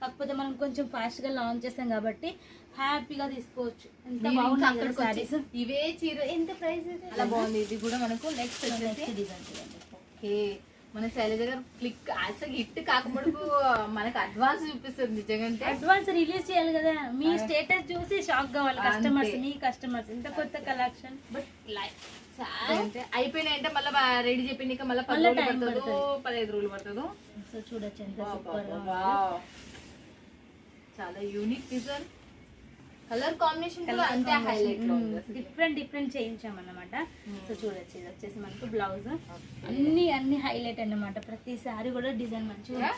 కాకపోతే మనం కొంచెం ఫాస్ట్గా లాంచ్ చేస్తాం కాబట్టి హ్యాపీగా తీసుకోవచ్చు. ఎంత సారీస్ వచ్చి ఇవే చీర ఎంత ప్రైస్ అలా బాగుంది. ఇది కూడా మనకు నెక్స్ట్ వచ్చేసి ఓకే. మన శైలజ గారు క్లిక్ అసలు హిట్ కాకముడుకు మనకు అడ్వాన్స్ చూపిస్తుంది నిజంగా అంటే. అడ్వాన్స్ రిలీజ్ చేయాలి కదా. మీ. స్టేటస్ చూసి షాక్ కావాలి. కస్టమర్స్ మీ కస్టమర్స్ ఇంత కొత్త కలెక్షన్ బట్ లైక్ అంటే అయిపోయినాయంటే మళ్ళీ రెడీ చెప్పినాక మళ్ళీ పది మళ్ళా రోజులు పడుతుందో. పదహైదు రోజులు పడుతుందో? సో చూడొచ్చు ఎంత సూపర్. చాలా యూనిక్ డిజైన్ కలర్ కాంబినేషన్ కూడా అంతే హైలైట్. డిఫరెంట్ డిఫరెంట్ చేయించాం అన్నమాట. సో చూడొచ్చు. ఇది వచ్చేసి మనకు బ్లౌజ్. అన్ని అన్ని హైలైట్ అన్నమాట. ప్రతి సారీ కూడా డిజైన్ మంచిగా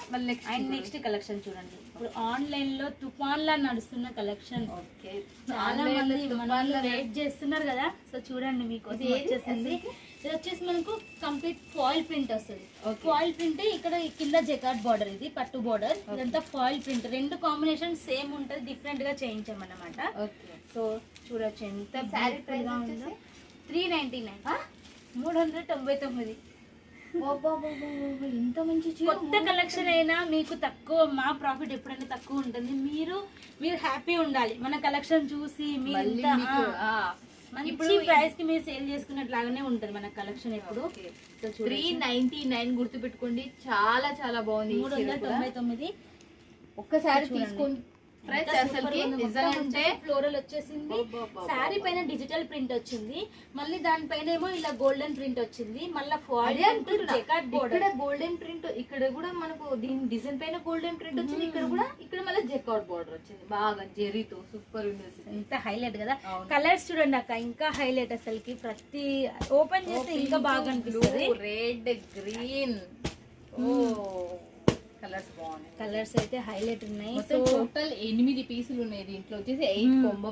అండ్ నెక్స్ట్ కలెక్షన్ చూడండి. ఇప్పుడు ఆన్లైన్లో తుఫాన్ లా నడుస్తున్న కలెక్షన్ ఓకే చాలా మంది వెయిట్ చేస్తున్నారు కదా. సో చూడండి మీకు వచ్చేసింది. ఇది వచ్చేసి మనకు కంప్లీట్ ఫాయిల్ ప్రింట్ వస్తుంది. ఫాయిల్ ప్రింట్ ఇక్కడ కింద జెకాట్ బార్డర్ ఇది పట్టు బార్డర్ ఇదంతా ఫాయిల్ ప్రింట్ రెండు కాంబినేషన్ సేమ్ ఉంటది డిఫరెంట్గా చేయించాం సో చూడొచ్చు ఎంత శారీ ప్రైస్ ఉందో. త్రీ నైన్టీ నైన్ మూడు వందల తొంభై తొమ్మిది. ఇంత మంచి కొత్త కలెక్షన్ అయినా మీకు తక్కువ మా ప్రాఫిట్ ఎప్పుడైనా తక్కువ ఉంటుంది. మీరు మీరు హ్యాపీ ఉండాలి. మన కలెక్షన్ చూసి మీరు మంచి ఇప్పుడు ప్రైస్కి మీరు సేల్ చేసుకున్నట్లాగానే ఉంటుంది మన collection. So three ninety nine గుర్తు పెట్టుకోండి చాలా చాలా బాగుంది మూడు వందల. తొంభై తొమ్మిది ఒక్కసారి చూడండి. ప్రైస్ అసలుకి నిజంగా ఫ్లోరల్ వచ్చేసింది. శారీ పైన డిజిటల్ ప్రింట్ వచ్చింది. మళ్ళీ దానిపైన ఏమో ఇలా గోల్డెన్ ప్రింట్ వచ్చింది. మళ్ళీ. జెకాట్ ఇక్కడ గోల్డెన్ ప్రింట్ ఇక్కడ కూడా మనకు దీని డిజైన్ పైన గోల్డెన్ ప్రింట్ వచ్చింది. ఇక్కడ కూడా ఇక్కడ మళ్ళీ జెక్అవుట్ బార్డర్ వచ్చింది. బాగా జెరీతో సూపర్. ఎంత హైలైట్ కదా. కలర్స్ చూడండి అక్క. ఇంకా హైలైట్ అసలుకి ప్రతి ఓపెన్ చేస్తే ఇంకా బాగా అనిపిస్తుంది. రెడ్ గ్రీన్ ఓ. కలర్స్ అయితే హైలైట్ ఉన్నాయి. సో టోటల్ ఎనిమిది పీసులు ఉన్నాయి. దీంట్లో వచ్చేసి eight combo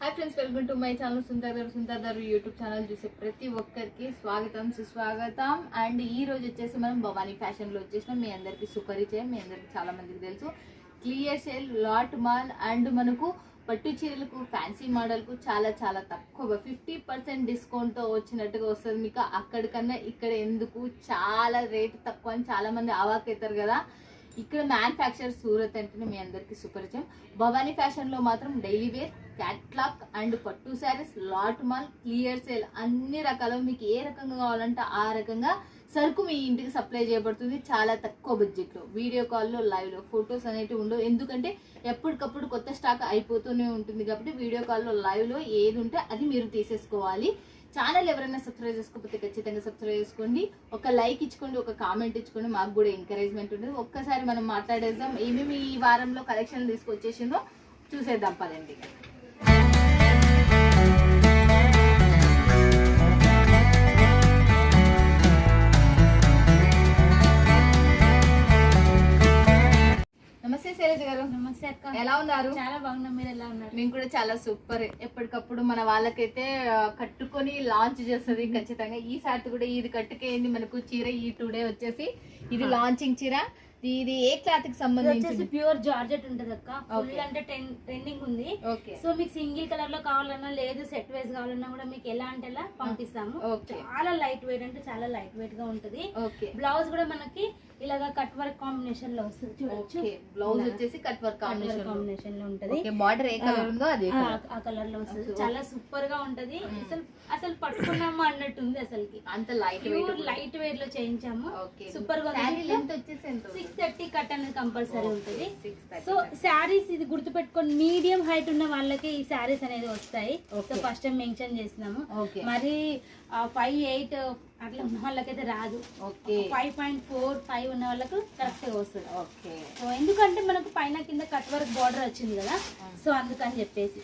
hi friends welcome to my channel Sundar garu Sundar garu YouTube channel చూసే ప్రతి ఒక్కరికి స్వాగతం సుస్వాగతం. అండ్ ఈ రోజు వచ్చేసి మనం భవానీ ఫ్యాషన్లో వచ్చేసినాం. మీ అందరికి సుపరిచయం మీ అందరికి చాలా మందికి తెలుసు. Clear sale lot mall and మనకు పట్టు చీరలకు ఫ్యాన్సీ మోడల్కు చాలా చాలా తక్కువ. ఫిఫ్టీ పర్సెంట్ డిస్కౌంట్తో వచ్చినట్టుగా వస్తుంది. మీకు అక్కడికన్నా ఇక్కడ ఎందుకు? చాలా రేట్ తక్కువ అని చాలా మంది అవాక్ అవుతారు కదా. ఇక్కడ మ్యానుఫ్యాక్చర్ సూరత్ అంటేనే మీ అందరికీ సుపరిచయం. భవానీ ఫ్యాషన్లో మాత్రం డైలీ వేర్ క్యాట్లాక్ అండ్ పట్టు sarees lot mall clear sale అన్ని రకాలు. మీకు ఏ రకంగా కావాలంటే ఆ రకంగా సరుకు మీ ఇంటికి సప్లై చేయబడుతుంది చాలా తక్కువ బడ్జెట్లో వీడియో కాల్లో లైవ్లో ఫొటోస్ అనేటివి ఉండవు. ఎందుకంటే ఎప్పటికప్పుడు కొత్త స్టాక్ అయిపోతూనే ఉంటుంది కాబట్టి వీడియో కాల్లో లైవ్లో ఏది ఉంటే అది మీరు తీసేసుకోవాలి. ఛానల్ ఎవరైనా సబ్స్క్రైబ్ చేసుకోకపోతే ఖచ్చితంగా సబ్స్క్రైబ్ చేసుకోండి. ఒక లైక్ ఇచ్చుకోండి ఒక కామెంట్ ఇచ్చుకోండి మాకు కూడా ఎంకరేజ్మెంట్ ఉంటుంది. ఒక్కసారి మనం మాట్లాడేద్దాం. ఏమేమి ఈ వారంలో కలెక్షన్ తీసుకొచ్చేసిందో చూసేద్దాం పదండి. నమస్తే శైలజ గారు. నమస్తే అక్క. ఎలా ఉన్నారు? చాలా బాగున్నాం. మీరు ఎలా ఉన్నారు? మేము కూడా చాలా సూపర్. ఎప్పటికప్పుడు మన వాళ్ళకైతే కట్టుకొని లాంచ్ చేస్తుంది ఖచ్చితంగా. ఈ సారి కూడా ఇది కట్టుకేయండి. మనకు చీర ఈ టుడే వచ్చేసి ఇది లాంచింగ్ చీర. ఇది ఏ క్లాత్కి సంబంధించి ప్యూర్ జార్జెట్ ఉంటది అక్క. ఫుల్. అంటే ట్రెండింగ్ ఉంది. ఓకే సో మీకు సింగిల్ కలర్లో కావాలన్నా లేదు సెట్ వైజ్ కావాలన్నా కూడా మీకు ఎలా అంటే ఎలా పంపిస్తాము. చాలా లైట్ వెయిట్ అంటే చాలా లైట్ వెయిట్గా ఉంటది. ఓకే బ్లౌజ్ కూడా మనకి ఇలాగా కట్ వర్క్ కాంబినేషన్లో వస్తుంది చూడొచ్చు. బ్లౌజ్ వచ్చేసి కట్ వర్క్ కాంబినేషన్ కాంబినేషన్లో. ఉంటది. బార్డర్ ఏ కలర్ ఉందో అదే ఆ, కలర్లో వస్తుంది. చాలా సూపర్గా ఉంటది అసలు అసలు పట్టుకున్నామా అన్నట్టు ఉంది అసలుకి. అంత లైట్ వెయిట్ లైట్ వెయిట్లో చేయించాము. సూపర్గా లెంత్ వచ్చేసి ఎంత సిక్స్ థర్టీ కట్ అనేది కంపల్సరీ ఉంటుంది. సో శారీస్ ఇది గుర్తుపెట్టుకొని మీడియం హైట్ ఉన్న వాళ్ళకి ఈ శారీస్ అనేది వస్తాయి. సో. ఫస్ట్ టైం మెన్షన్ చేసినాము. మరి ఫైవ్ ఎయిట్ అట్లా ఉన్న వాళ్ళకైతే రాదు. Okay. Five point four five ఉన్న వాళ్ళకు కరెక్ట్గా వస్తుంది. ఓకే. సో ఎందుకంటే మనకు పైన కింద కట్ వర్క్ బార్డర్ వచ్చింది కదా సో అందుకని చెప్పేసి.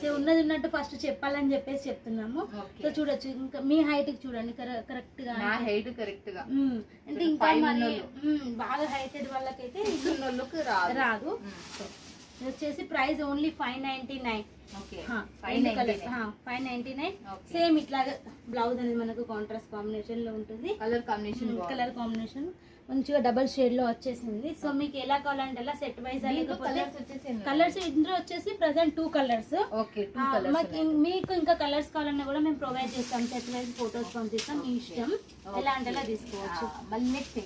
సో ఉన్నది ఉన్నట్టు ఫస్ట్ చెప్పాలని చెప్పేసి చెప్తున్నాము. సో చూడొచ్చు. ఇంకా మీ హైట్కి చూడండి కరెక్ట్గా హైట్ కరెక్ట్గా. అంటే ఇంకా మరి బాగా హైటెడ్ వాళ్ళకైతే రాదు. ఇది వచ్చేసి price only five ninety nine. Five ninety nine. Same ఇట్లాగా బ్లౌజ్ అనేది మనకు కాంట్రాస్ట్ కాంబినేషన్లో ఉంటుంది. కలర్ కాంబినేషన్ కలర్ కాంబినేషన్ మంచిగా డబల్ షేడ్లో వచ్చేసింది. సో మీకు ఎలా కావాలంటే ఎలా సెట్ వైజ్ కలర్స్ ఇందులో వచ్చేసి ప్రజెంట్ టూ కలర్స్ మీకు ఇంకా కలర్స్ కావాలన్నా కూడా మేము ప్రొవైడ్ చేస్తాం. సెట్ వైజ్ ఫొటోస్ పంపిస్తాం. మీ ఇష్టం. ఎలా అంటే అలా తీసుకోవచ్చు. మళ్ళీ నెక్స్ట్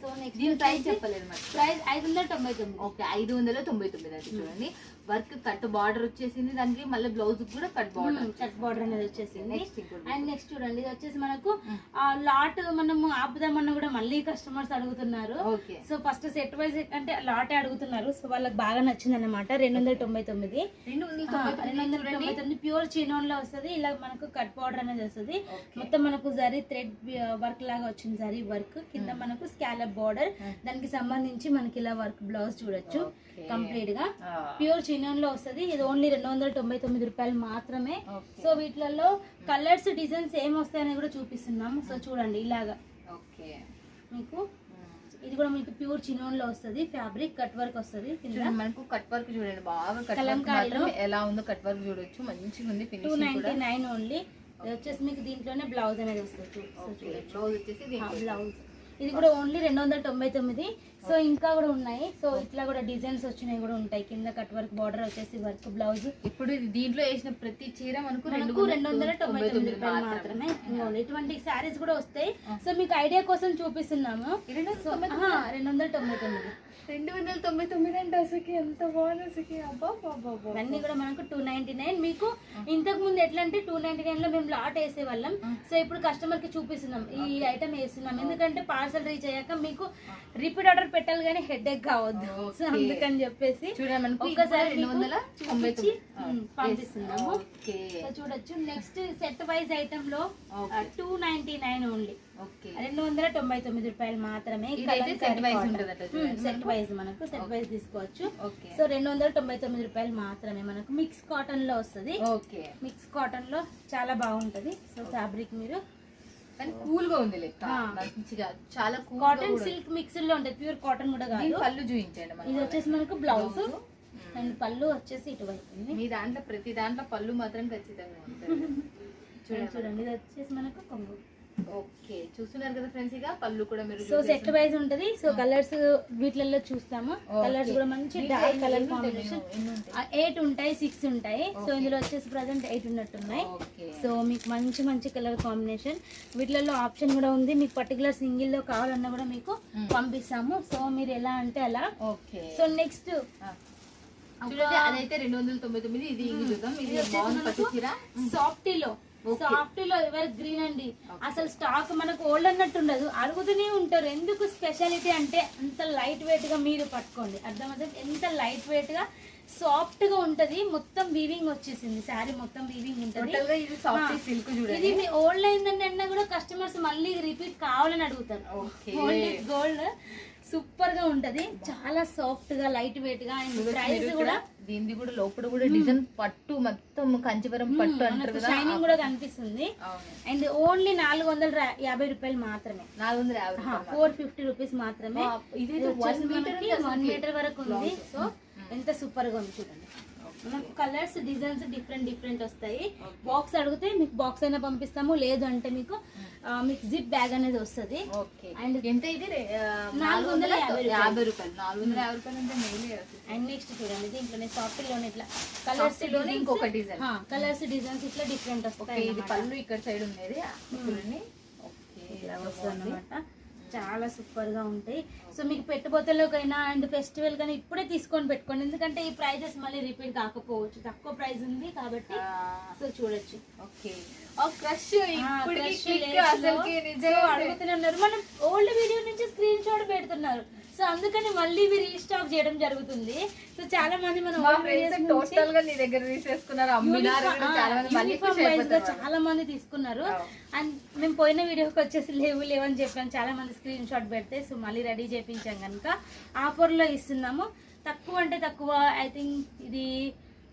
సో నెక్స్ట్ దీని ప్రైస్ చెప్పలేదు మరి. ప్రైస్ ఐదు వందల తొంభై తొమ్మిది. ఓకే ఐదు వందల తొంభై తొమ్మిది అంటే చూడండి. వర్క్ కట్ బార్డర్ వచ్చేసింది దానికి మళ్ళీ బ్లౌజ్ కూడా కట్ బార్డర్. కట్ బార్డర్ అనేది వచ్చేసింది. అండ్ నెక్స్ట్ చూడండి ఇది వచ్చేసి మనకు లాట్ మనము ఆపుదామన్నా కూడా మళ్ళీ కస్టమర్స్ అడుగుతున్నారు. సో ఫస్ట్ సెట్ వైజ్ అంటే లాటే అడుగుతున్నారు. సో వాళ్ళకి బాగా నచ్చింది అనమాట రెండు వందల తొంభై తొమ్మిది రెండు వందల తొంభై తొమ్మిది ప్యూర్ చినోన్లో వస్తుంది. ఇలా మనకు కట్ పౌడర్ అనేది వస్తుంది. మొత్తం మనకు జరీ థ్రెడ్ వర్క్ లాగా వచ్చింది జరీ వర్క్ కింద మనకు స్కాలప్ బార్డర్ దానికి సంబంధించి మనకి ఇలా వర్క్ బ్లౌజ్ చూడొచ్చు. కంప్లీట్గా. ప్యూర్ చినోన్ లో వస్తుంది. ఇది ఓన్లీ రెండు వందల తొంభై తొమ్మిది రూపాయలు మాత్రమే. సో వీటిలలో కలర్స్ డిజైన్స్ ఏం వస్తాయని కూడా చూపిస్తున్నాము. సో చూడండి ఇలాగా. ఓకే మీకు. ఇది కూడా మీకు ప్యూర్ చినోన్లో వస్తుంది. ఫ్యాబ్రిక్ కట్ వర్క్ వస్తుంది. మనకు కట్ వర్క్ చూడండి. బాగా కలంకారీలో ఎలా ఉందో కట్ వర్క్ చూడొచ్చు. మంచిగా ఉంది టూ నైన్టీ నైన్ ఓన్లీ వచ్చేసి మీకు దీంట్లోనే బ్లౌజ్ అనేది వస్తుంది. వచ్చేసి బ్లౌజ్ ఇది కూడా ఓన్లీ రెండు వందల తొంభై తొమ్మిది. సో ఇంకా కూడా ఉన్నాయి. సో ఇట్లా కూడా డిజైన్స్ వచ్చినాయి కూడా ఉంటాయి. కింద కట్ వర్క్ బార్డర్ వచ్చేసి వర్క్ బ్లౌజ్. ఇప్పుడు దీంట్లో వేసిన ప్రతి చీర మనకు మనకు రెండు వందల తొంభై తొమ్మిది రూపాయలు మాత్రమే. ఇటువంటి శారీస్ కూడా వస్తాయి. సో మీకు ఐడియా కోసం చూపిస్తున్నాము. రెండు వందల తొంభై తొమ్మిది. రెండు వందల తొంభై తొమ్మిది అంటే అసలు ఎంత బాగుంది అసలు అబ్బా అబ్బా, అబ్బా ఇవన్నీ కూడా మనకు టూ నైన్టీ నైన్ మీకు ఇంతకు ముందు ఎట్లా అంటే టూ నైన్టీ నైన్లో మేము లాట్ వేసే వాళ్ళం సో ఇప్పుడు కస్టమర్కి చూపిస్తున్నాం. ఈ ఐటమ్ వేస్తున్నాం. ఎందుకంటే పార్సల్ రీచ్ అయ్యాక మీకు రిపీట్ ఆర్డర్ పెట్టాలి కానీ హెడ్ ఎక్ కావద్దు సో. అందుకని చెప్పేసి చూడండి ఒక్కసారి రెండు వందల తొంభై పంపిస్తున్నాము. చూడొచ్చు. నెక్స్ట్ సెట్ వైజ్ ఐటమ్లో. టూ నైన్టీ నైన్ ఓన్లీ రెండు వందల తొంభై తొమ్మిది రూపాయలు మాత్రమే సెట్ వైజ్ మనకు సెట్ వైజ్ తీసుకోవచ్చు. సో రెండు వందల తొంభై తొమ్మిది రూపాయలు మాత్రమే మనకు మిక్స్ కాటన్లో వస్తుంది. ఓకే. మిక్స్ కాటన్లో చాలా బాగుంటది. సో ఫ్యాబ్రిక్ మీరు కూల్గా ఉంది. మంచిగా చాలా కాటన్ సిల్క్ మిక్స్లో ఉంటుంది ప్యూర్ కాటన్ కూడా కాదు. పళ్ళు చూపించండి ఇది వచ్చేసి మనకు బ్లౌజ్. అండ్ పళ్ళు వచ్చేసి ఇటువైపు మీ దాంట్లో ప్రతి దాంట్లో పళ్ళు మాత్రం ఖచ్చితంగా ఉంటుంది చూడండి చూడండి. ఇది వచ్చేసి మనకు కొంగు. ఓకే చూస్తున్నారు కదా ఫ్రెండ్స్ ఇక? పళ్ళు కూడా మీరు సో సెట్ వైజ్ ఉంటది. సో కలర్స్ వీటిలలో చూస్తాము. కలర్స్ కూడా మంచి డార్క్ కలర్? కాంబినేషన్? ఎయిట్ ఉంటాయి సిక్స్ ఉంటాయి? సో. ఇందులో వచ్చేసి ప్రజెంట్ ఎయిట్ ఉన్నట్టున్నాయి. సో మీకు మంచి మంచి కలర్ కాంబినేషన్ వీటిలలో ఆప్షన్ కూడా ఉంది. మీకు పర్టికులర్ సింగిల్లో కావాలన్నా కూడా మీకు. పంపిస్తాము. సో మీరు ఎలా అంటే అలా. ఓకే. సో నెక్స్ట్ అదైతే రెండు వందల తొంభై తొమ్మిది ఇది చూద్దాం. ఇది సాఫ్టీలో Okay. సాఫ్టీలో ఎవర్ గ్రీన్ అండి. అసలు స్టాక్ మనకు ఓల్డ్ అన్నట్టు ఉండదు. అడుగుతూనే ఉంటారు. ఎందుకు స్పెషాలిటీ అంటే అంత లైట్ వెయిట్గా మీరు పట్టుకోండి. అర్థమవుతుంది? ఎంత లైట్ వెయిట్గా సాఫ్ట్గా ఉంటది. మొత్తం వీవింగ్ వచ్చేసింది. శారీ మొత్తం వీవింగ్ ఉంటది. ఇది సాఫ్ట్ ఓల్డ్ అయిందంటే అన్నా కూడా కస్టమర్స్ మళ్ళీ రిపీట్ కావాలని అడుగుతారు. ఓకే ఓల్డ్ గోల్డ్ సూపర్గా ఉంటది. చాలా సాఫ్ట్గా లైట్ వెయిట్గా అండ్ ప్రైస్ కూడా. దీనిది కూడా లోపల కూడా డిజైన్ పట్టు మొత్తం కంచివరం పట్టు అంటారు కదా. షైనింగ్ కూడా కనిపిస్తుంది. అండ్ ఓన్లీ నాలుగు వందల యాభై రూపాయలు మాత్రమే. నాలుగు వందల యాభై. ఫోర్ ఫిఫ్టీ రూపీస్ మాత్రమే. ఇది మనకి ఉంది వన్. మీటర్ వరకు ఉంది. సో ఎంత సూపర్గా ఉంది చూడండి. మనకు కలర్స్ డిజైన్స్ డిఫరెంట్ డిఫరెంట్ వస్తాయి. బాక్స్ అడిగితే మీకు బాక్స్ అయినా పంపిస్తాము లేదు అంటే మీకు మీకు జిప్ బ్యాగ్ అనేది వస్తుంది. అండ్ ఎంత ఇది? నాలుగు వందల యాభై రూపాయలు. నాలుగు వందల యాభై రూపాయలు అంటే మేలే అసలు. అండ్ నెక్స్ట్ చూడండి దీంట్లోనే సాఫ్ట్లోనే ఇట్లా కలర్స్లోనే ఇంకొక design. కలర్స్ డిజైన్స్ ఇట్లా డిఫరెంట్ వస్తాయి ఇది పళ్ళు ఇక్కడ సైడ్ ఉండేది. చూడండి ఓకే ఇలా వస్తుంది. అనమాట చాలా సూపర్గా ఉంటాయి. సో మీకు పెట్టుబోతలోకైనా అండ్ ఫెస్టివల్ కానీ ఇప్పుడే తీసుకొని పెట్టుకోండి. ఎందుకంటే ఈ ప్రైజెస్ మళ్ళీ రిపీట్ కాకపోవచ్చు. తక్కువ ప్రైస్ ఉంది కాబట్టి సో చూడొచ్చు. ఓకే. ఆ క్రష్ ఆ, ఇప్పటికి crush click lace లో అసలుకి సో నిజంగా అడుగుతూనే ఉన్నారు మనం ఓల్డ్ వీడియో నుంచి స్క్రీన్ షాట్ పెడుతున్నారు. సో అందుకని మళ్ళీ ఇవి రీస్టాక్ చేయడం జరుగుతుంది. సో చాలా మంది మన టోటల్గా నీ దగ్గర తీసేసుకున్నారు. యూనిఫామ్ చాలా మంది వైజ్గా చాలా తీసుకున్నారు. అండ్ మేము పోయిన వీడియోకి వచ్చేసి లేవు లేవని చెప్పాను. చాలా మంది స్క్రీన్ షాట్ పెడితే సో మళ్ళీ రెడీ చేయించాం కనుక. ఆఫర్లో ఇస్తున్నాము. తక్కువ అంటే తక్కువ ఐ థింక్ ఇది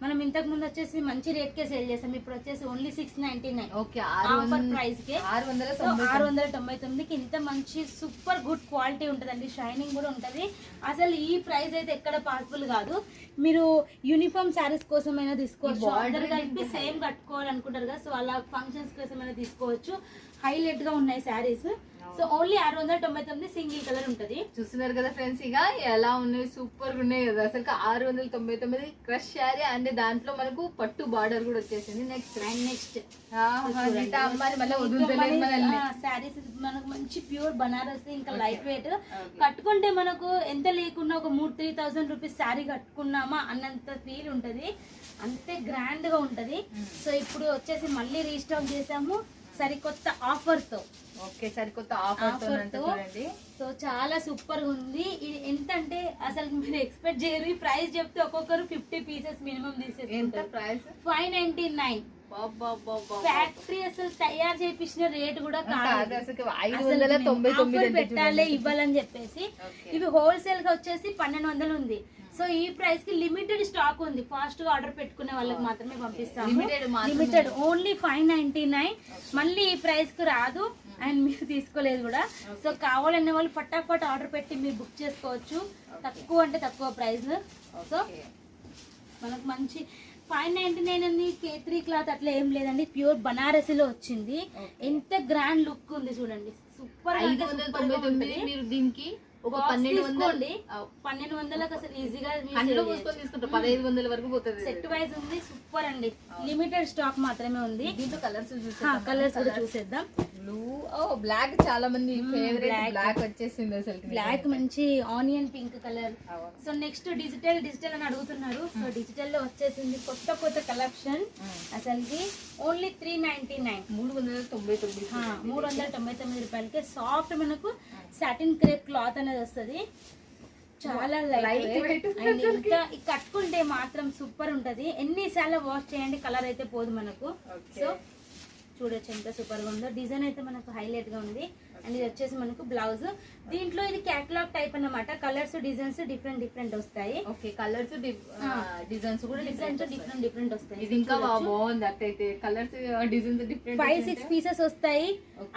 మనం ఇంతకు ముందు వచ్చేసి మంచి రేట్ కే సేల్ చేస్తాం ఇప్పుడు వచ్చేసి only six ninety nine okay offer ప్రైస్కి. ఆరు వందల ఆరు వందల తొంభై తొమ్మిదికి ఇంత మంచి సూపర్ గుడ్ క్వాలిటీ ఉంటుందండి. షైనింగ్ కూడా ఉంటుంది. అసలు ఈ ప్రైస్ అయితే ఎక్కడ పాసిబుల్ కాదు. మీరు యూనిఫామ్ శారీస్ కోసమైనా తీసుకోవచ్చు. అందరు కలిపి సేమ్ కట్టుకోవాలనుకుంటారు కదా. సో అలా ఫంక్షన్స్ కోసమైనా తీసుకోవచ్చు. హైలైట్గా ఉన్నాయి శారీస్ సో ఓన్లీ ఆరు వందల తొంభై తొమ్మిది సింగిల్ కలర్ ఉంటుంది. చూస్తున్నారు కదా ఫ్రెండ్స్ ఇక ఎలా ఉన్నాయి? సూపర్గా ఉన్నాయి కదా. అసలు ఆరు వందల తొంభై తొమ్మిది క్రష్ శారీ అండ్ దాంట్లో మనకు పట్టు బార్డర్ కూడా వచ్చేసింది. Next and. నెక్స్ట్ శారీస్ మనకు మంచి ప్యూర్ బనారస్ ఇంకా లైట్ వెయిట్ కట్టుకుంటే మనకు ఎంత లేకున్నా ఒక మూడు త్రీ థౌసండ్ రూపీస్ శారీ కట్టుకున్నామా అన్నంత ఫీల్ ఉంటది. అంతే గ్రాండ్గా ఉంటది. సో ఇప్పుడు వచ్చేసి మళ్ళీ రీస్టాక్ చేసాము. సరికొత్త ఆఫర్తో ఓకే సరికొత్త ఆఫర్తో Offer అంతా తో. చూడండి. సో చాలా సూపర్గా ఉంది ఇది ఎంత అంటే అసలు మీరు ఎక్స్పెక్ట్ చేయరు. ఈ ప్రైస్ చెప్తే ఒక్కొక్కరు fifty pieces minimum price? Five ninety nine. Factory అసలు తయారు చేపించిన రేట్ కూడా కాదు. పెట్టాలి. ఇవ్వాలని చెప్పేసి. ఇవి హోల్సేల్గా వచ్చేసి పన్నెండు వందలు ఉంది సో ఈ ప్రైస్కి లిమిటెడ్ స్టాక్ ఉంది. ఫాస్ట్గా ఆర్డర్ పెట్టుకునే వాళ్ళకి మాత్రమే పంపిస్తాము. మాత్రమే. Limited only five ninety nine మళ్ళీ ఈ ప్రైస్కి రాదు అండ్ మీరు తీసుకోలేదు కూడా. సో కావాలనే వాళ్ళు ఫటాఫట్ ఆర్డర్ పెట్టి మీరు బుక్ చేసుకోవచ్చు. తక్కువ అంటే తక్కువ ప్రైస్ సో. మనకు మంచి ఫైవ్ నైన్టీ నైన్ అని కే త్రీ క్లాత్ అట్లా ఏం లేదండి. ప్యూర్ బనారసిలో వచ్చింది. ఎంత గ్రాండ్ లుక్ ఉంది చూడండి. సూపర్ ఐదు వందల తొంభై తొమ్మిది మీరు దీనికి ఒక పన్నెండు వందలు పన్నెండు వందలకు అసలు ఈజీగా తీసుకుంటారు పదహైదు వందల వరకు పోతుంది. సెట్ వైజ్ ఉంది సూపర్ అండి. లిమిటెడ్ స్టాక్ మాత్రమే ఉంది. దీంట్లో కలర్స్ కలర్స్ కూడా చూసేద్దాం. బ్లూ ఓ బ్లాక్ చాలా మంది ఫేవరెట్. బ్లాక్ వచ్చేసింది అసలు బ్లాక్ మంచి onion pink colour so next digital digital అని అడుగుతున్నారు. సో డిజిటల్లో వచ్చేసింది కొత్త కొత్త కలెక్షన్ అసలుకి ఓన్లీ త్రీ నైన్టీ నైన్ మూడు వందల తొంభై తొమ్మిది మూడు వందల తొంభై తొమ్మిది రూపాయలకి. సాఫ్ట్ మనకు సాటిన్ క్రేప్ క్లాత్ అనేది వస్తుంది. చాలా లైట్ వెయిట్ ఇంకా కట్టుకుంటే మాత్రం సూపర్ ఉంటది. ఎన్నిసార్లు వాష్ చేయండి కలర్ అయితే పోదు మనకు. సో చూడొచ్చు ఎంత సూపర్గా ఉందో. డిజైన్ అయితే మనకు హైలైట్గా ఉంది. అండ్ ఇది వచ్చేసి మనకు బ్లౌజ్. దీంట్లో ఇది క్యాటలాగ్ టైప్ అన్నమాట. కలర్స్ డిజైన్స్ డిఫరెంట్ డిఫరెంట్ వస్తాయి. ఓకే కలర్స్ డిజైన్స్ కూడా డిజైన్స్ డిఫరెంట్ డిఫరెంట్ డిఫరెంట్ వస్తాయి. ఇది ఇంకా బాగుంది అట్టయితే colours designs different five six pieces వస్తాయి.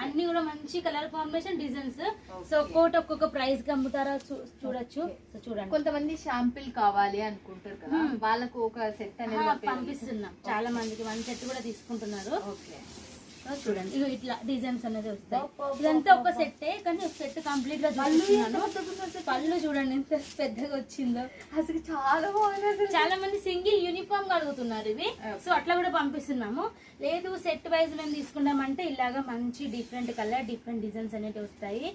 అన్ని కూడా మంచి కలర్ కాంబినేషన్ డిజైన్స్. సో ఒక్కొక్కటి ఒక్కొక్క ప్రైస్కి అమ్ముతారా చూడొచ్చు. సో చూడండి. కొంతమంది షాంపిల్ కావాలి అనుకుంటారు కదా. వాళ్ళకు ఒక సెట్ అనేది పంపిస్తున్నాం. చాలా మందికి. వన్ సెట్ కూడా తీసుకుంటున్నారు. ఓకే. చూడండి. ఇగో ఇట్లా డిజైన్స్ అనేది వస్తాయి. ఇదంతా ఒక. సెట్టే కానీ ఒక సెట్ కంప్లీట్గా పళ్ళు చూడండి ఎంత పెద్దగా వచ్చిందో. అసలు చాలా బాగుంది చాలా మంది సింగిల్ యూనిఫామ్ అడుగుతున్నారు ఇవి. సో అట్లా కూడా పంపిస్తున్నాము. లేదు సెట్ వైజ్ మేము తీసుకున్నామంటే ఇలాగా మంచి డిఫరెంట్ కలర్ డిఫరెంట్ డిజైన్స్ అనేవి వస్తాయి.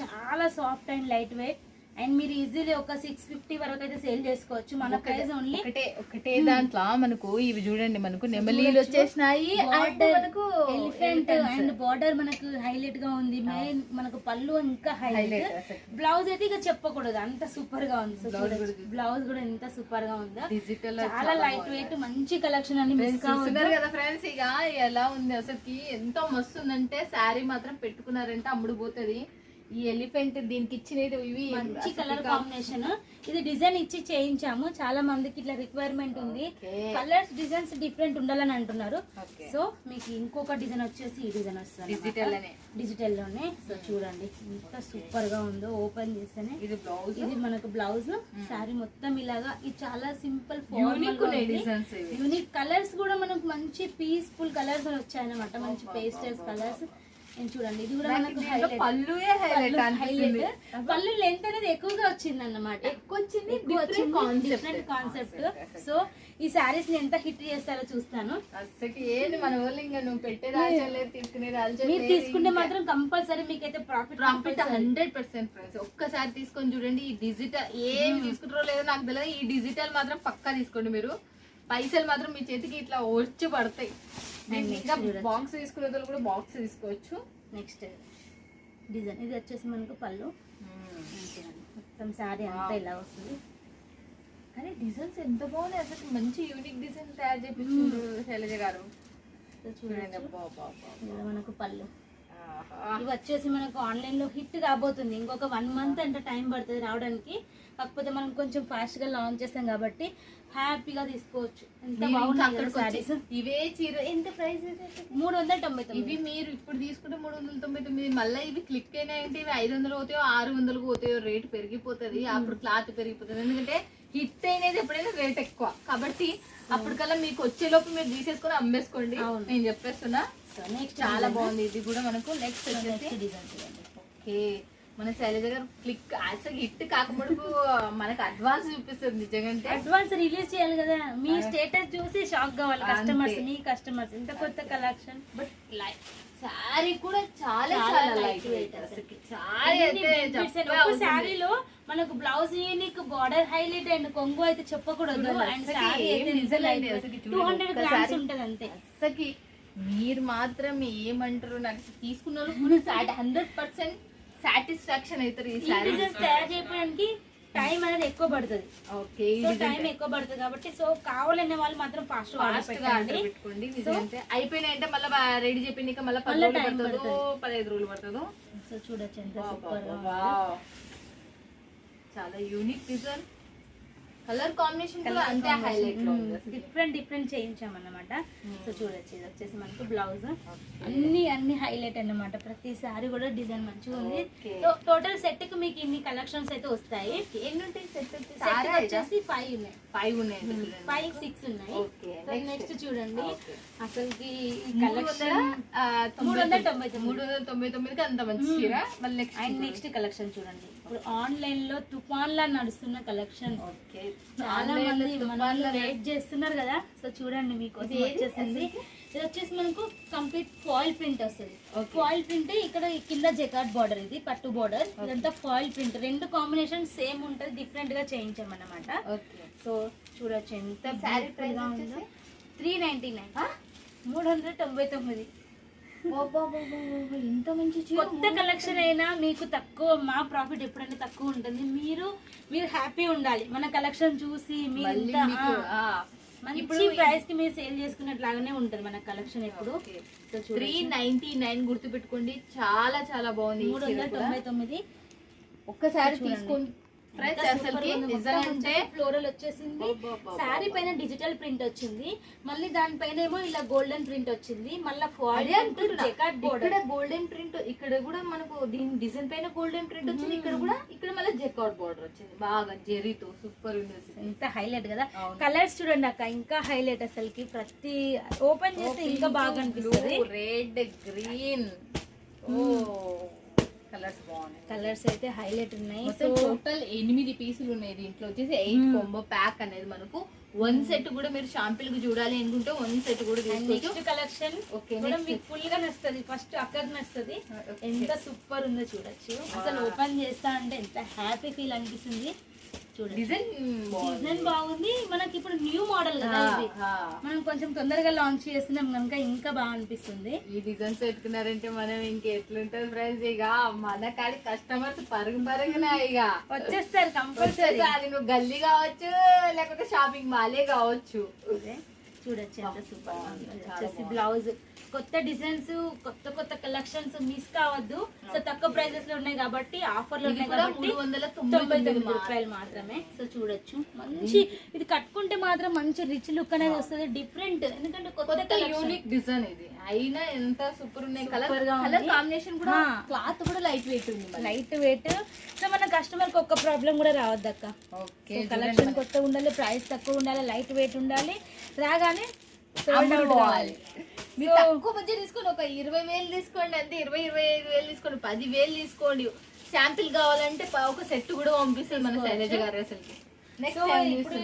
చాలా soft and light weight and మీరు ఈజీలీ ఒక సిక్స్ ఫిఫ్టీ వరకు అయితే సేల్ చేసుకోవచ్చు. మన ప్రైస్ ఓన్లీ ఒకటే ఒకటే దాంట్లో మనకు ఇవి చూడండి మనకు నెమలీలు వచ్చేసినాయి అండ్ మనకు ఎలిఫెంట్. అండ్ బార్డర్ మనకు హైలైట్గా ఉంది. మెయిన్ మనకు పళ్ళు ఇంకా హైలైట్ అసలు. బ్లౌజ్ అయితే ఇక చెప్పకూడదు. అంత సూపర్గా ఉంది. బ్లౌజ్ కూడా ఎంత సూపర్గా ఉందో. డిజిటల్ చాలా లైట్ వెయిట్ మంచి కలెక్షన్ అని చూస్తున్నారు కదా ఫ్రెండ్స్ ఇక ఎలా ఉంది? అసలుకి ఎంతో మస్తు ఉందంటే శారీ మాత్రం పెట్టుకున్నారంటే అమ్ముడు పోతుంది. ఈ ఎలిఫెంట్ దీనికి ఇచ్చినది ఇవి మంచి కలర్ కాంబినేషన్. ఇది డిజైన్ ఇచ్చి చేయించాము. చాలా మందికి ఇట్లా రిక్వైర్మెంట్ ఉంది. కలర్స్ డిజైన్స్ డిఫరెంట్ ఉండాలని అంటున్నారు. సో మీకు ఇంకొక డిజైన్ వచ్చేసి ఈ డిజైన్ వస్తుంది డిజిటల్ డిజిటల్లోనే సో చూడండి. ఎంత సూపర్గా ఉందో ఓపెన్ చేస్తేనే. ఇది బ్లౌజ్ ఇది మనకు బ్లౌజ్ సారీ మొత్తం ఇలాగా. ఇది చాలా సింపుల్ యూనిక్ కలర్స్ కూడా మనకు మంచి పీస్ఫుల్ కలర్స్ వచ్చాయన్నమాట. మంచి పేస్టల్స్ కలర్స్ చూడండి ఇది కూడా మనకు హైలైట్ అనిపిస్తుంది. పళ్ళు లెంత్ అనేది ఎక్కువగా వచ్చింది అన్నమాట ఎక్కువ వచ్చింది కాన్సెప్ట్ డిఫరెంట్ కాన్సెప్ట్ సో ఈ సారీస్ని ఎంత హిట్ చేస్తారో చూస్తాను. మన నువ్వు ఆలోచన మీరు తీసుకుంటే. మాత్రం కంపల్సరీ మీకైతే profit profit hundred percent friends ఒక్కసారి తీసుకొని చూడండి ఈ డిజిటల్ ఏమి తీసుకుంటారో లేదో నాకు తెలియదు. ఈ డిజిటల్ మాత్రం పక్కా తీసుకోండి మీరు. పైసలు మాత్రం మీ చేతికి ఇట్లా వచ్చి పడతాయి. ఇంకా. బాక్స్ తీసుకునే కూడా బాక్స్ తీసుకోవచ్చు. Next design. ఇది వచ్చేసి మనకు పళ్ళు. మొత్తం సారీ అంతా ఇలా వస్తుంది. కానీ డిజైన్స్ ఎంత బాగున్నాయి. అసలు మంచి యూనిక్ డిజైన్ తయారు చేపించారు శైలజ గారు. చూడండి మనకు పళ్ళు. ఇవి వచ్చేసి మనకు ఆన్లైన్లో హిట్ కాబోతుంది. ఇంకొక వన్ మంత్ అంటే టైం పడుతుంది రావడానికి. కాకపోతే మనం కొంచెం ఫాస్ట్గా లాంచ్ చేస్తాం కాబట్టి హ్యాపీగా తీసుకోవచ్చు. ఎంత వచ్చి ఇవే చీర ఎంత ప్రైస్ మూడు వందల తొంభై ఇవి తొమ్మిది మీరు ఇప్పుడు తీసుకుంటే మూడు వందల తొంభై తొమ్మిది. మళ్ళీ ఇవి క్లిక్ అయినాయంటే ఇవి ఐదు వందలు పోతాయో ఆరు వందలు పోతాయో రేట్ పెరిగిపోతుంది. అప్పుడు క్లాత్ పెరిగిపోతుంది. ఎందుకంటే హిట్ అయినది ఎప్పుడైనా రేట్ ఎక్కువ. కాబట్టి అప్పటికల్లా మీకు వచ్చేలోపు మీరు తీసేసుకొని అమ్మేసుకోండి. నేను చెప్పేస్తున్నా. నెక్స్ట్ చాలా బాగుంది. ఇది కూడా మనకు నెక్స్ట్ వచ్చేసి డిజైన్ ఓకే. మన శైలజ గారు క్లిక్ అసలు హిట్ కాకముడుకు మనకు అడ్వాన్స్ చూపిస్తుంది నిజంగా అడ్వాన్స్ రిలీజ్ చేయాలి కదా. మీ స్టేటస్ చూసి షాక్ కావాలి. కస్టమర్స్ మీ కస్టమర్స్ ఇంత కొత్త కలెక్షన్ బట్ శారీ కూడా చాలా చాలా లైట్ వెయిట్ అసలు. అసలు అయితే. శారీలో మనకు blouse unique border highlight and కొంగు అయితే చెప్పకూడదు. అండ్ శారీ అసలుకి టూ హండ్రెడ్. గ్రామ్స్ ఉంటది అంతే అసలుకి మీరు మాత్రం ఏమంటారు? నాకు తీసుకున్న వాళ్ళు ఫుల్ హండ్రెడ్ పర్సెంట్ సాటిస్ఫాక్షన్ అవుతారు ఈ శారీ తయారు చేయడానికి టైం అనేది ఎక్కువ పడుతుంది. ఓకే టైం ఎక్కువ పడుతుంది కాబట్టి సో కావాలనే వాళ్ళు మాత్రం ఫాస్ట్ ఫాస్ట్గా పెట్టుకోండి నిజంటే అయిపోయినాయంటే మళ్ళీ రెడీ చెప్పినాక మళ్ళీ పది రోజులు పడుతుందో పదిహేను రోజులు పడుతుందో. సో చూడొచ్చు ఎంత. చాలా యూనిక్ డిజైన్ కలర్ కాంబినేషన్ కూడా అంతే హైలైట్లో. డిఫరెంట్ డిఫరెంట్ చేయించాం అన్నమాట Hmm. సో చూడొచ్చు. ఇది వచ్చేసి మనకు బ్లౌజ్ అన్ని అన్ని హైలైట్ అన్నమాట. ప్రతి సారీ కూడా డిజైన్ మంచిగా ఉంది. టోటల్ సెట్కి మీకు ఇన్ని కలెక్షన్స్ అయితే వస్తాయి. ఎన్ని ఉంటాయి సెట్ వచ్చేసి ఫైవ్ ఉన్నాయి. ఫైవ్ ఉన్నాయి. ఫైవ్ సిక్స్ ఉన్నాయి. నెక్స్ట్ చూడండి. అసలుకి కలెక్షన్ మూడు వందల తొంభై తొమ్మిది. మూడు వందల తొంభై తొమ్మిదికి అంత మంచి చీర. మళ్ళీ నెక్స్ట్ నెక్స్ట్ కలెక్షన్ చూడండి. ఇప్పుడు ఆన్లైన్లో తుఫాన్ లా నడుస్తున్న కలెక్షన్. ఓకే. చాలా మంది వెయిట్ చేస్తున్నారు కదా. సో చూడండి మీకు? వచ్చేసింది. ఇది వచ్చేసి మనకు కంప్లీట్ ఫాయిల్ ప్రింట్ వస్తుంది. ఫాయిల్ ప్రింట్ ఇక్కడ కింద జెకాట్ బార్డర్ ఇది పట్టు బార్డర్ ఇదంతా ఫాయిల్ ప్రింట్. రెండు కాంబినేషన్ సేమ్ ఉంటది డిఫరెంట్గా చేయించామన్నమాట. ఓకే. సో చూడొచ్చు ఎంత? త్రీ నైన్టీ నైన్ మూడు వందల తొంభై తొమ్మిది. ఇంత మంచి చీర కొత్త కలెక్షన్ అయినా మీకు తక్కువ మా ప్రాఫిట్ ఎప్పుడైనా తక్కువ ఉంటుంది. మీరు మీరు హ్యాపీ ఉండాలి. మన కలెక్షన్ చూసి మీరు మంచి ఇప్పుడు ప్రైస్కి మీరు సేల్ చేసుకున్నట్లాగానే ఉంటుంది మన collection. So three ninety nine గుర్తు పెట్టుకోండి చాలా చాలా బాగుంది మూడు వందల. తొంభై తొమ్మిది. ఒక్కసారి చూడండి. ఫ్రెండ్స్ అసలుకి నిజంగా ఫ్లోరల్ వచ్చేసింది. శారీ పైన డిజిటల్ ప్రింట్ వచ్చింది. మళ్ళీ దానిపైన ఏమో ఇలా గోల్డెన్ ప్రింట్ వచ్చింది. మళ్ళీ. జెకాట్ ఇక్కడ గోల్డెన్ ప్రింట్ ఇక్కడ కూడా మనకు దీని డిజైన్ పైన గోల్డెన్ ప్రింట్ వచ్చింది. ఇక్కడ కూడా ఇక్కడ మళ్ళీ జెక్అవుట్ బార్డర్ వచ్చింది. బాగా జెరీతో సూపర్. ఎంత హైలైట్ కదా. కలర్స్ చూడండి అక్క. ఇంకా హైలైట్ అసలుకి. ప్రతి ఓపెన్ చేస్తే ఇంకా బాగా అనిపిస్తుంది. రెడ్ గ్రీన్ ఓ. కలర్స్ బాగున్నాయి. కలర్స్ అయితే హైలైట్ ఉన్నాయి. సో టోటల్ ఎనిమిది పీసులు ఉన్నాయి దీంట్లో. వచ్చేసి ఎయిట్ కొంబో ప్యాక్ అనేది మనకు. వన్ సెట్ కూడా మీరు షాంపిల్కు చూడాలి అనుకుంటే వన్ సెట్ కూడా నెక్స్ట్ కలెక్షన్ next. మీకు ఫుల్గా నచ్చుతుంది. ఫస్ట్ అక్కడికి నచ్చుతుంది. ఎంత సూపర్ ఉందో చూడొచ్చు. అసలు ఓపెన్ చేస్తా అంటే ఎంత హ్యాపీ ఫీల్ అనిపిస్తుంది. డిజైన్ డిజైన్ బాగుంది. మనకి ఇప్పుడు న్యూ మోడల్ కదా ఇది. మనం కొంచెం తొందరగా లాంచ్ చేస్తున్నాం కనుక ఇంకా బాగా అనిపిస్తుంది. ఈ డిజైన్స్ పెట్టుకున్నారంటే మనం ఇంక ఎట్లుంటది ఫ్రెండ్స్ ఇక మన కాడి కస్టమర్స్ పరుగు పరుగున ఇక. వచ్చేస్తారు కంపల్సరీ వచ్చేసారి నువ్వు గల్లీ కావచ్చు లేకపోతే షాపింగ్ మాలే కావచ్చు. చూడొచ్చు ఎంత సూపర్ వచ్చేసి. బ్లౌజ్ కొత్త డిజైన్స్ కొత్త కొత్త కలెక్షన్స్ మిస్ కావద్దు. సో తక్కువ ప్రైజెస్లో ఉన్నాయి కాబట్టి ఆఫర్లు ఉన్నాయి కాబట్టి మూడు వందల తొంభై తొమ్మిది రూపాయలు మాత్రమే. సో చూడొచ్చు. మంచి ఇది కట్టుకుంటే మాత్రం మంచి రిచ్ లుక్ అనేది వస్తుంది. డిఫరెంట్ ఎందుకంటే కొత్త కొత్త యూనిక్ డిజైన్ ఇది. అయినా ఎంత సూపర్ ఉన్నాయి. Colour colour. కాంబినేషన్ కూడా. క్లాత్ కూడా లైట్ వెయిట్ ఉంది. లైట్ వెయిట్ సో మన కస్టమర్కి ఒక్క ప్రాబ్లం కూడా రావద్దు అక్క. ఓకే కలెక్షన్ కొత్తగా ఉండాలి ప్రైస్ తక్కువ ఉండాలి లైట్ వెయిట్ ఉండాలి. రాగానే అమ్ముకోవాలి. కావాలి. మీరు తక్కువ బడ్జెట్ తీసుకోండి. ఒక ఇరవై వేలు తీసుకోండి అంతే. ఇరవై ఇరవై ఐదు వేలు తీసుకోండి. పది వేలు తీసుకోండి. శాంపిల్ కావాలంటే ఒక సెట్ కూడా పంపిస్తుంది మన శైలజ గారు నెక్స్ట్ ఇప్పుడు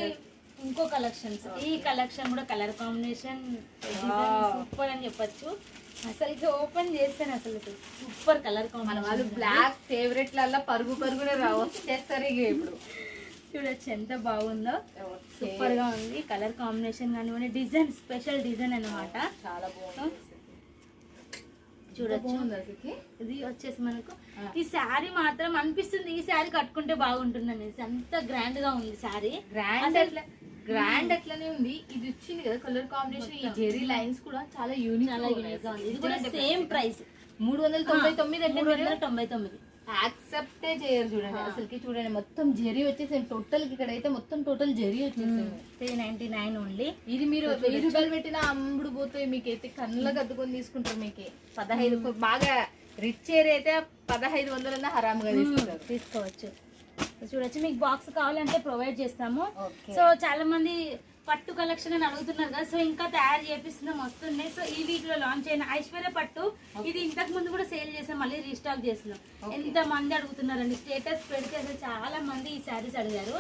ఇంకో కలెక్షన్స్ ఈ కలెక్షన్ కూడా కలర్ కాంబినేషన్ సూపర్ అని చెప్పొచ్చు. అసలు ఓపెన్ చేస్తాను అసలు. సూపర్ కలర్ మన వాళ్ళు కాంబినేషన్ బ్లాక్ ఫేవరెట్ లల్లా పరుగు పరుగునే రావచ్చు చేస్తారు ఇక ఇప్పుడు. చూడొచ్చు ఎంత బాగుందో. సూపర్గా ఉంది. కలర్ కాంబినేషన్ కానివ్వండి డిజైన్ స్పెషల్ డిజైన్ అన్నమాట. చాలా బాగుంది. చూడొచ్చు ఇది వచ్చేసి మనకు. ఈ శారీ మాత్రం అనిపిస్తుంది. ఈ శారీ కట్టుకుంటే బాగుంటుంది అనేసి. అంత గ్రాండ్గా ఉంది శారీ. గ్రాండ్ అట్లా గ్రాండ్ అట్లనే ఉంది. ఇది వచ్చింది కదా కలర్ కాంబినేషన్ ఈ జెరీ లైన్స్ కూడా చాలా యూనిక్ చాలా యూనిక్గా ఉంది. ఇది కూడా సేమ్ ప్రైస్ మూడు వందల తొంభై తొమ్మిది అంటే మూడు వందల తొంభై తొమ్మిది. యాక్సెప్టే చేయరు చూడండి. అసలుకి చూడండి మొత్తం జెరీ వచ్చేసి టోటల్ ఇక్కడ అయితే మొత్తం టోటల్ జెరీ వచ్చేసింది. త్రీ నైన్టీ నైన్ ఓన్లీ ఇది మీరు వెయ్యి రూపాయలు పెట్టిన అమ్ముడు పోతే మీకు అయితే కళ్ళకి అద్దుకొని తీసుకుంటారు మీకు. పదహైదు బాగా రిచ్ ఏరియా అయితే పదహైదు వందలన్నా హరాముగా తీసుకుంటారు. తీసుకోవచ్చు. చూడొచ్చు. మీకు బాక్స్ కావాలంటే ప్రొవైడ్ చేస్తాము. సో చాలా మంది పట్టు కలెక్షన్ అని అడుగుతున్నారు కదా. సో ఇంకా తయారు చేపిస్తున్నాం వస్తున్నాయి సో ఈ వీక్లో లాంచ్ అయిన ఐశ్వర్య పట్టు. ఇది ఇంతకు ముందు కూడా సేల్ చేసాం. మళ్ళీ రీస్టాక్ చేస్తున్నాం. ఎంత మంది అడుగుతున్నారండి. స్టేటస్ పెడితే అసలు చాలా మంది ఈ శారీస్ అడిగారు.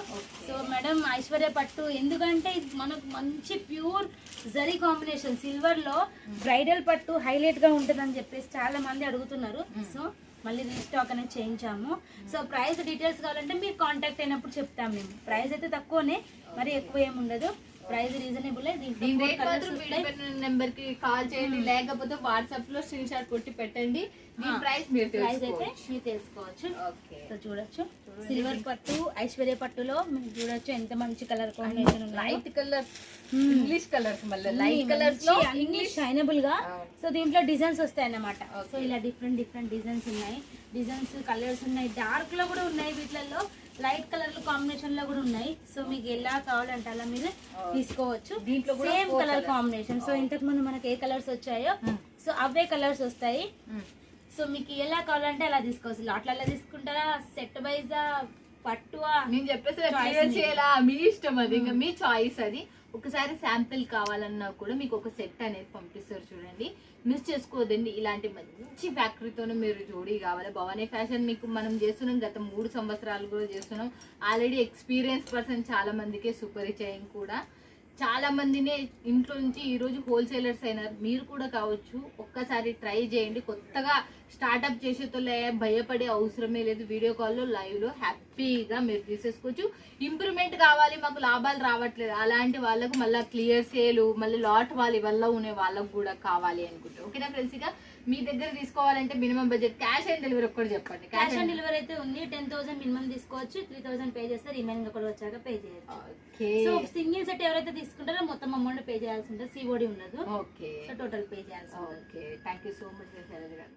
సో మేడం ఐశ్వర్య పట్టు ఎందుకంటే ఇది మనకు మంచి ప్యూర్ జరీ కాంబినేషన్ సిల్వర్లో బ్రైడల్ పట్టు హైలైట్గా ఉంటుందని చెప్పేసి చాలా మంది అడుగుతున్నారు. సో మళ్ళీ రీస్టాక్ అనేది చేయించాము. సో ప్రైస్ డీటెయిల్స్ కావాలంటే మీరు కాంటాక్ట్ అయినప్పుడు చెప్తాం మేము. ప్రైస్ అయితే తక్కువనే మరి ఎక్కువ ఏమి ఉండదు ప్రైస్ రీజనబుల్ నెంబర్కి కాల్ చేయండి లేకపోతే వాట్సాప్లో స్క్రీన్ షాట్ కొట్టి పెట్టండి. దీని. ప్రైస్ మీరు ప్రైస్ అయితే మీరు తెలుసుకోవచ్చు. సో చూడొచ్చు. సిల్వర్ పట్టు ఐశ్వర్య పట్టులో మీరు చూడొచ్చు ఎంత మంచి colour combination light colour English colours మళ్ళీ. లైట్ కలర్స్లో ఇంగ్లీష్ షైనబుల్గా. సో దీంట్లో డిజైన్స్ వస్తాయి అన్నమాట. సో ఇలా డిఫరెంట్ డిఫరెంట్ డిజైన్స్ ఉన్నాయి. డిజైన్స్ కలర్స్ ఉన్నాయి. డార్క్లో కూడా ఉన్నాయి వీటిలలో. లైట్ కలర్ కాంబినేషన్లో కూడా ఉన్నాయి. సో మీకు ఎలా కావాలంటే అలా మీరు తీసుకోవచ్చు. దీంట్లో కూడా సేమ్ కలర్. కాంబినేషన్. సో ఇంతకు ముందు మనకి ఏ కలర్స్ వచ్చాయో? సో అవే కలర్స్ వస్తాయి. సో మీకు ఎలా కావాలంటే అలా తీసుకోవచ్చు. లాట్లలో తీసుకుంటారా? Set wise? పట్టువా? నేను చెప్పేసి మీ ఇష్టం అది. ఇంకా మీ చాయిస్ అది. ఒకసారి శాంపిల్ కావాలన్నా కూడా మీకు ఒక సెట్ అనేది పంపిస్తారు చూడండి. మిస్ చేసుకోవద్దండి ఇలాంటి మంచి ఫ్యాక్టరీతోనే మీరు జోడీ కావాలి. భవానీ ఫ్యాషన్ మీకు మనం చేస్తున్నాం గత మూడు సంవత్సరాలు కూడా చేస్తున్నాం. ఆల్రెడీ ఎక్స్పీరియన్స్ పర్సన్ చాలా మందికే సుపరిచయం కూడా. చాలా మందినే ఇంట్లో నుంచి ఈరోజు హోల్సేలర్స్ అయినారు. మీరు కూడా కావచ్చు ఒక్కసారి ట్రై చేయండి. కొత్తగా స్టార్ట్అప్ చేసేతోలే భయపడే అవసరమే లేదు. వీడియో కాల్లో లైవ్లో హ్యాపీగా మీరు తీసేసుకోవచ్చు. ఇంప్రూవ్మెంట్ కావాలి మాకు లాభాలు రావట్లేదు. అలాంటి వాళ్ళకు మళ్ళీ క్లియర్ సేలు మళ్ళీ లాట్ వాళ్ళ వల్ల ఉండే వాళ్ళకు కూడా కావాలి అనుకుంటారు ఓకేనా ఫ్రెండ్స్ ఇక మీ దగ్గర తీసుకోవాలంటే minimum budget cash on delivery ఒక్కటి చెప్పండి. క్యాష్ ఆన్ డెలివరీ అయితే ఉంది. టెన్ థౌసండ్ మినిమం తీసుకోవచ్చు. త్రీ థౌసండ్ పే చేస్తే రిమైనింగ్ ఒకటి వచ్చాక పే చేయొచ్చు. సో సింగిల్ సెట్ ఎవరైతే తీసుకుంటారో మొత్తం అమౌంట్ పే చేయాల్సి ఉంటుంది. సిఓడి ఉండదు. ఓకే సో టోటల్ పే చేయాల్సి okay thank you so much